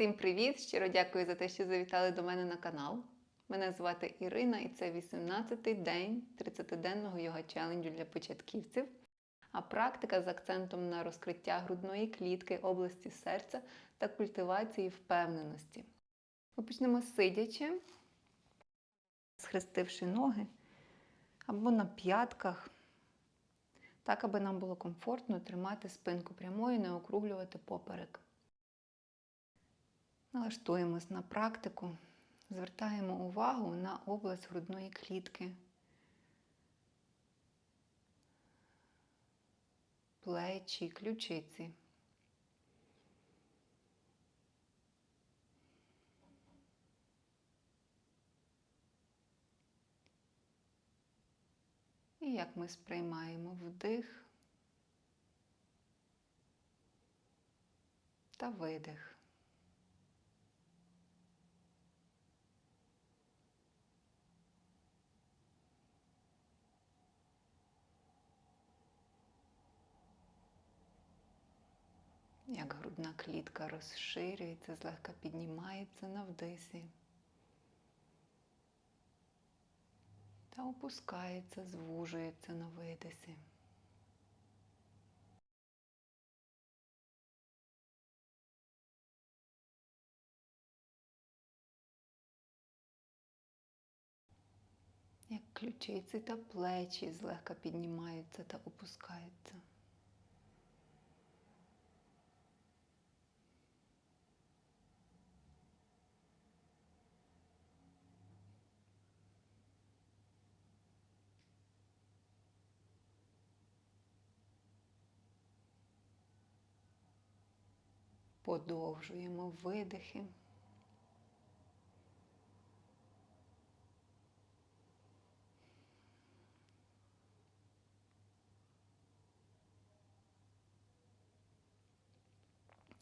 Всім привіт! Щиро дякую за те, що завітали до мене на канал. Мене звати Ірина і це 18-й день 30-денного йога челенджу для початківців. А практика з акцентом на розкриття грудної клітки, області серця та культивації впевненості. Ми почнемо сидячи, схрестивши ноги або на п'ятках, так, аби нам було комфортно тримати спинку прямою, не округлювати поперек. Налаштуємось на практику, звертаємо увагу на область грудної клітки, плечі, ключиці. І як ми сприймаємо вдих та видих. як грудна клітка розширюється, злегка піднімається на вдисі та опускається, звужується на видисі. Як ключиці та плечі злегка піднімаються та опускаються. Подовжуємо видихи.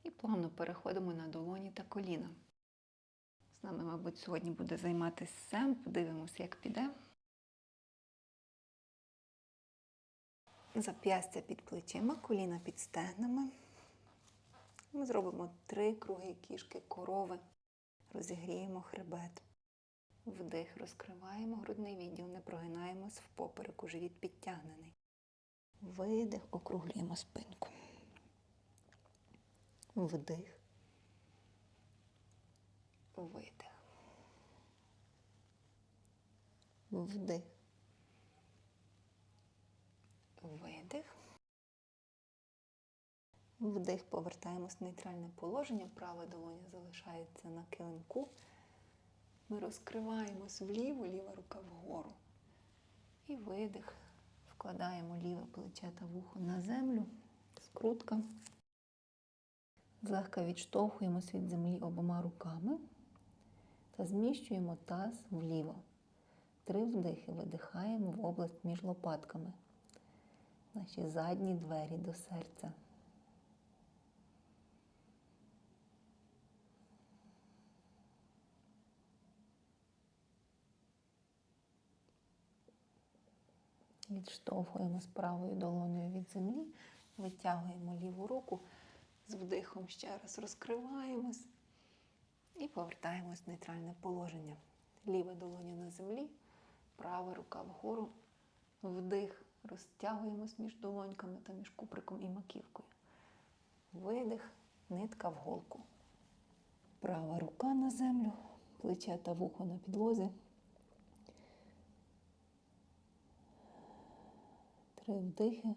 І плавно переходимо на долоні та коліна. З нами, мабуть, сьогодні буде займатися Сем. Подивимося, як піде. Зап'ястя під плечима, коліна під стегнами. Ми зробимо три круги кішки корови. Розігріємо хребет. Вдих, розкриваємо грудний відділ, не прогинаємось в попереку, живіт підтягнений. Видих, округлюємо спинку. Вдих. Видих. Вдих. Видих. Вдих, повертаємось в нейтральне положення. Права долоня залишається на килимку. Ми розкриваємось вліво, ліва рука вгору. І видих. Вкладаємо ліве плече та вухо на землю. Скрутка. Злегка відштовхуємось від землі обома руками та зміщуємо таз вліво. Три вдихи видихаємо в область між лопатками. Наші задні двері до серця. Відштовхуємо з правою долоною від землі, витягуємо ліву руку, з вдихом ще раз розкриваємось і повертаємось в нейтральне положення. Ліва долоня на землі, права рука вгору, вдих, розтягуємось між долоньками та між куприком і маківкою. Видих, нитка в голку. Права рука на землю, плече та вухо на підлозі. Три вдихи,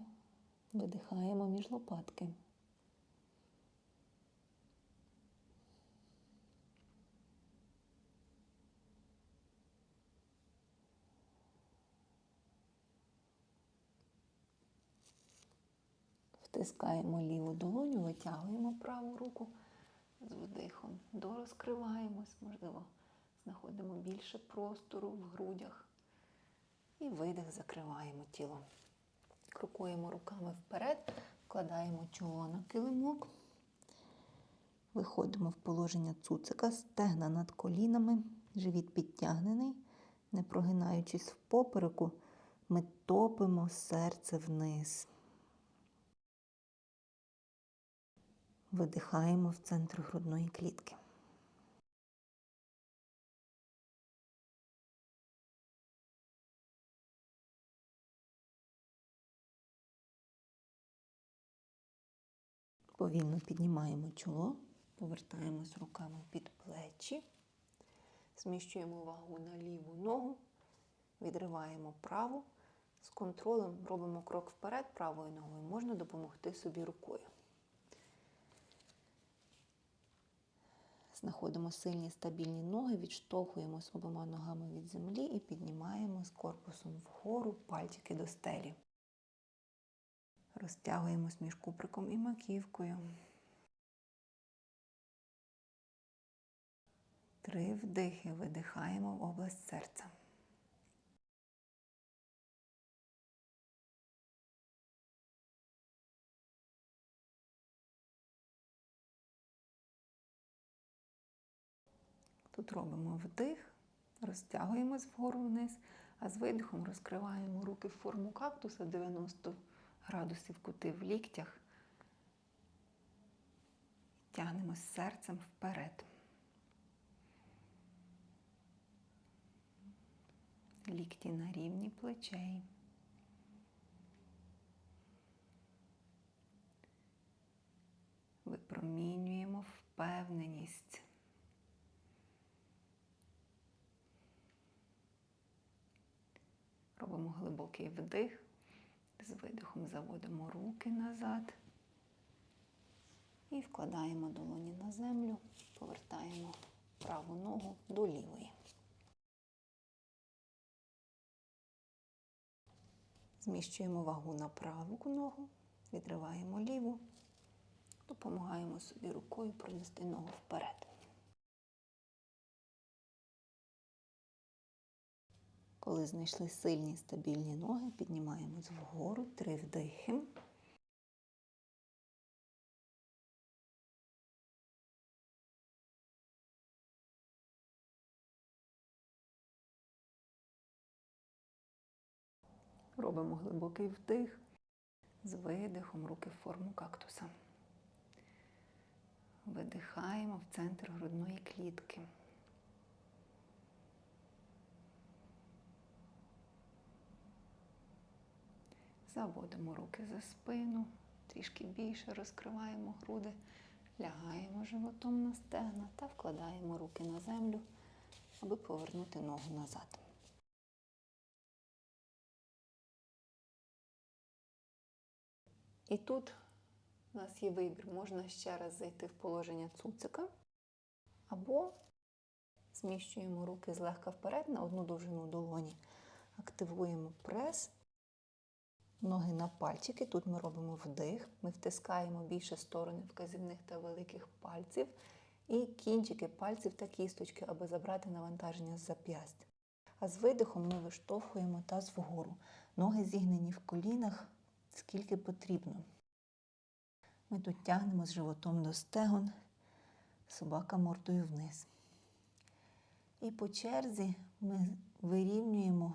видихаємо між лопатки. Втискаємо ліву долоню, витягуємо праву руку з вдихом, дорозкриваємось, можливо, знаходимо більше простору в грудях. І видих, закриваємо тіло. Крокуємо руками вперед, вкладаємо чоло на килимок, виходимо в положення цуцика, стегна над колінами, живіт підтягнений, не прогинаючись в попереку, ми топимо серце вниз. Видихаємо в центр грудної клітки. Повільно піднімаємо чоло, повертаємось руками під плечі, зміщуємо вагу на ліву ногу, відриваємо праву. З контролем робимо крок вперед правою ногою. Можна допомогти собі рукою. Знаходимо сильні стабільні ноги, відштовхуємось обома ногами від землі і піднімаємо з корпусом вгору пальчики до стелі. Розтягуємось між куприком і маківкою. Три вдихи видихаємо в область серця. Тут робимо вдих, розтягуємось вгору вниз, а з видихом розкриваємо руки в форму кактуса 90 градусів кути в ліктях. Тягнемось серцем вперед. Лікті на рівні плечей. Випромінюємо впевненість. Робимо глибокий вдих, з видихом заводимо руки назад і вкладаємо долоні на землю, повертаємо праву ногу до лівої. Зміщуємо вагу на праву ногу, відриваємо ліву, допомагаємо собі рукою пронести ногу вперед. Коли знайшли сильні стабільні ноги, піднімаємось вгору, три вдихи. Робимо глибокий вдих з видихом руки в форму кактуса. Видихаємо в центр грудної клітки. Заводимо руки за спину, трішки більше розкриваємо груди, лягаємо животом на стегна та вкладаємо руки на землю, аби повернути ногу назад. І тут у нас є вибір. Можна ще раз зайти в положення цуцика, або зміщуємо руки злегка вперед на одну довжину долоні, активуємо прес. Ноги на пальчики. Тут ми робимо вдих. Ми втискаємо більше сторони вказівних та великих пальців. І кінчики пальців та кісточки, аби забрати навантаження з зап'ястя. А з видихом ми виштовхуємо таз вгору. Ноги зігнені в колінах, скільки потрібно. Ми тут тягнемо з животом до стегон, собака мордою вниз. І по черзі ми вирівнюємо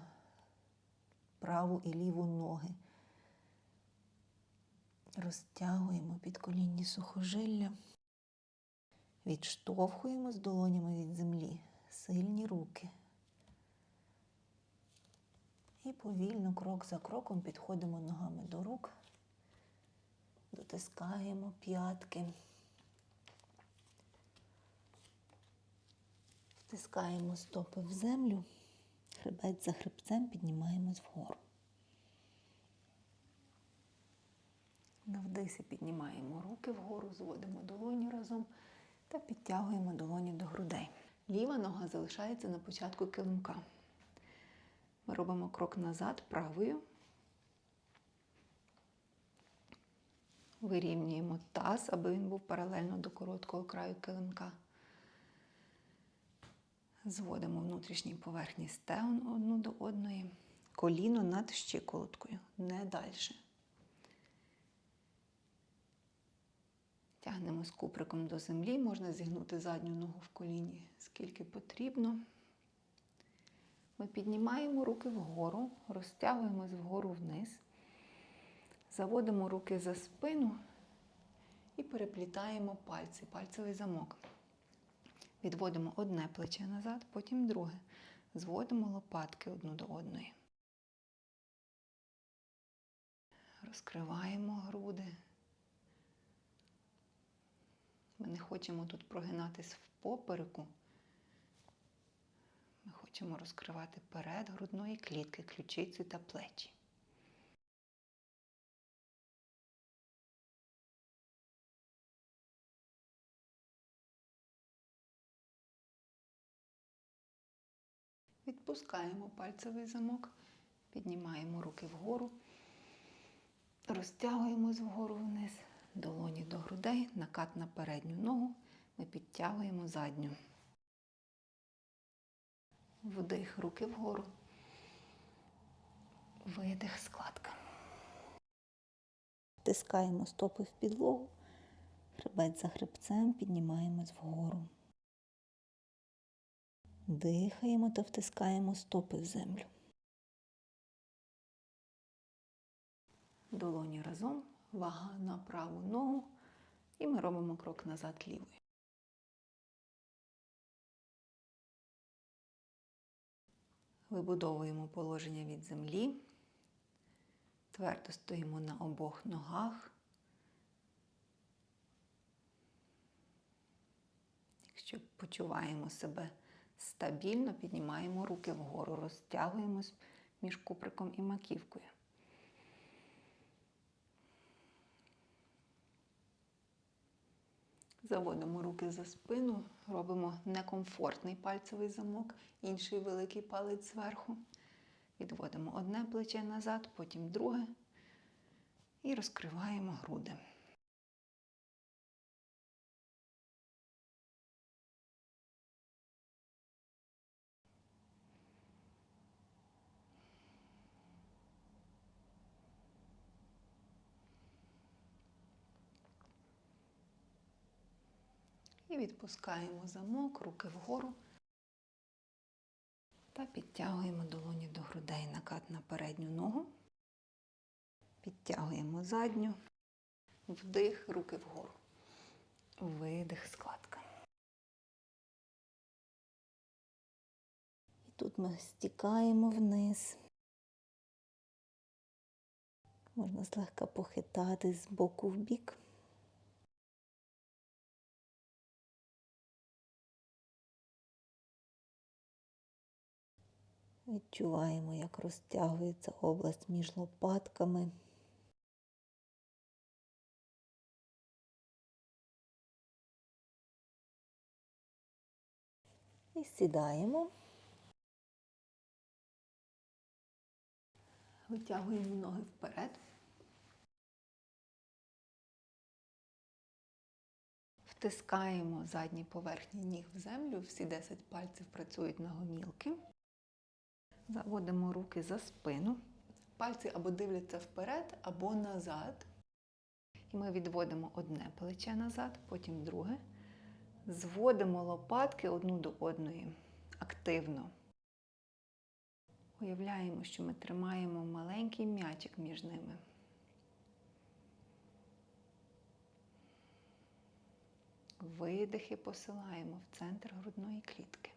праву і ліву ноги. Розтягуємо підколінні сухожилля, відштовхуємо з долонями від землі сильні руки. І повільно, крок за кроком, підходимо ногами до рук, дотискаємо п'ятки, втискаємо стопи в землю, хребець за хребцем піднімаємось вгору. На вдисі піднімаємо руки вгору, зводимо долоні разом та підтягуємо долоні до грудей. Ліва нога залишається на початку килимка. Ми робимо крок назад правою. Вирівнюємо таз, аби він був паралельно до короткого краю килимка. Зводимо внутрішні поверхні стегон одну до одної. Коліно над щиколоткою, не далі. Тягнемо з куприком до землі, можна зігнути задню ногу в коліні, скільки потрібно. Ми піднімаємо руки вгору, розтягуємось вгору вниз, заводимо руки за спину і переплітаємо пальці, пальцевий замок. Відводимо одне плече назад, потім друге. Зводимо лопатки одну до одної. Розкриваємо груди. Ми не хочемо тут прогинатись в попереку. Ми хочемо розкривати перед грудної клітки, ключиці та плечі. Відпускаємо пальцевий замок, піднімаємо руки вгору, розтягуємось вгору вниз, долоні до грудей, накат на передню ногу, ми підтягуємо задню. Вдих, руки вгору. Видих, складка. Тискаємо стопи в підлогу, хребет за хребцем, піднімаємось вгору. Дихаємо та втискаємо стопи в землю. Долоні разом, вага на праву ногу. І ми робимо крок назад лівою. Вибудовуємо положення від землі. Твердо стоїмо на обох ногах. Якщо почуваємо себе стабільно, піднімаємо руки вгору, розтягуємось між куприком і маківкою. Заводимо руки за спину, робимо некомфортний пальцевий замок, інший великий палець зверху. Відводимо одне плече назад, потім друге і розкриваємо груди. Відпускаємо замок, руки вгору та підтягуємо долоні до грудей накат на передню ногу. Підтягуємо задню, вдих, руки вгору. Видих, складка. І тут ми стікаємо вниз. Можна злегка похитати з боку в бік. Відчуваємо, як розтягується область між лопатками. І сідаємо. Витягуємо ноги вперед. Втискаємо задні поверхні ніг в землю. Всі 10 пальців працюють на гомілки. Заводимо руки за спину. Пальці або дивляться вперед, або назад. І ми відводимо одне плече назад, потім друге. Зводимо лопатки одну до одної активно. Уявляємо, що ми тримаємо маленький м'ячик між ними. Видихи посилаємо в центр грудної клітки.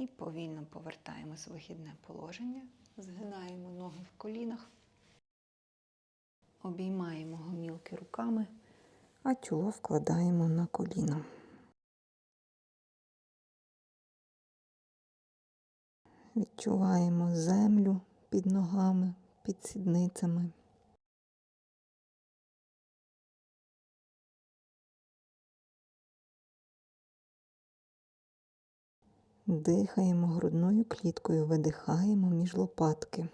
І повільно повертаємось в вихідне положення, згинаємо ноги в колінах, обіймаємо гомілки руками, а чоло вкладаємо на коліна. Відчуваємо землю під ногами, під сідницями. Дихаємо грудною кліткою, видихаємо між лопатки.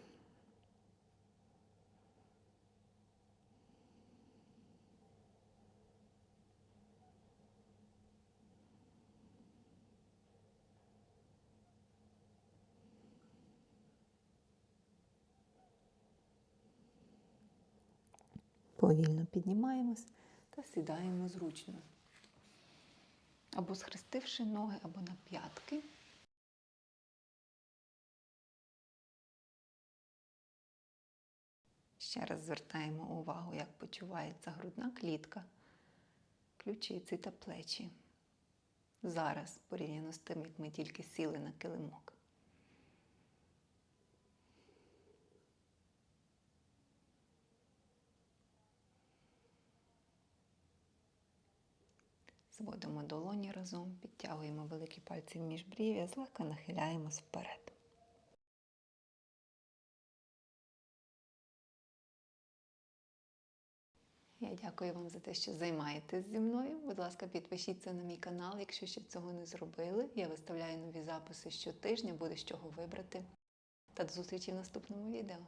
Повільно піднімаємось та сідаємо зручно. Або схрестивши ноги, або на п'ятки. Ще раз звертаємо увагу, як почувається грудна клітка. ключиці та плечі. Зараз, порівняно з тим, як ми тільки сіли на килимок. Зводимо долоні разом, підтягуємо великі пальці в міжбрів'я, злегка нахиляємось вперед. Я дякую вам за те, що займаєтесь зі мною. Будь ласка, підпишіться на мій канал, якщо ще цього не зробили. Я виставляю нові записи щотижня, буде з чого вибрати. Та до зустрічі в наступному відео.